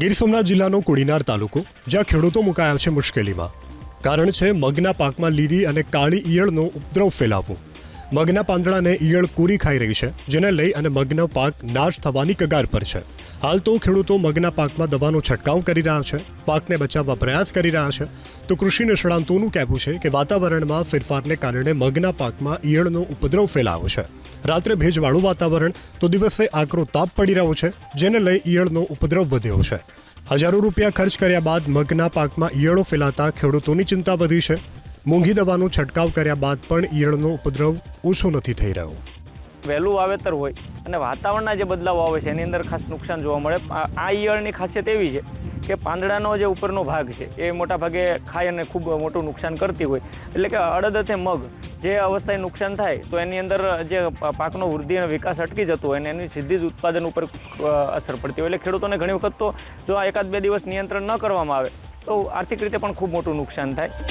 ગીર સોમનાથ જિલ્લાનો કોડીનાર તાલુકો, જ્યાં ખેડૂતો મુકાયા છે મુશ્કેલીમાં. કારણ છે, મગના પાકમાં લીલી અને કાળી ઈયળનો ઉપદ્રવ ફેલાવવો મગના પાંદડાને ઈયળ કૂરી ખાઈ રહી છે, જેને લઈ અને મગનો પાક નાશ થવાની કગાર પર છે. હાલ તો ખેડૂતો મગના પાકમાં દવાનો છંટકાવ કરી રહ્યા છે, પાકને બચાવવા પ્રયાસ કરી રહ્યા છે. તો કૃષિ નિષ્ણાંતોનું કહેવું છે કે વાતાવરણમાં ફેરફારને કારણે મગના પાકમાં ઈયળનો ઉપદ્રવ ફેલાવો છે. રાત્રે ભેજવાળું વાતાવરણ તો દિવસે આકરો તાપ પડી રહ્યો છે, જેને લઈ ઈયળનો ઉપદ્રવ વધ્યો છે. હજારો રૂપિયા ખર્ચ કર્યા બાદ મગના પાકમાં ઈયળો ફેલાતા ખેડૂતોની ચિંતા વધી છે. મોંઘી દવાનો છંટકાવ કર્યા બાદ પણ ઈયળનો ઉપદ્રવ ઓછો નથી થઈ રહ્યો. વહેલું વાવેતર હોય અને વાતાવરણના જે બદલાવ આવે છે, એની અંદર ખાસ નુકસાન જોવા મળે. આ ઈયળની ખાસિયત એવી છે કે પાંદડાનો જે ઉપરનો ભાગ છે, એ મોટા ભાગે ખાઈ અને ખૂબ મોટું નુકસાન કરતી હોય. એટલે કે અડદથે મગ જે અવસ્થાએ નુકસાન થાય, તો એની અંદર જે પાકનો વૃદ્ધિ અને વિકાસ અટકી જતો હોય અને એની સીધી જ ઉત્પાદન ઉપર અસર પડતી હોય. એટલે ખેડૂતોને ઘણી વખત તો જો આ એકાદ બે દિવસ નિયંત્રણ ન કરવામાં આવે, તો આર્થિક રીતે પણ ખૂબ મોટું નુકસાન થાય.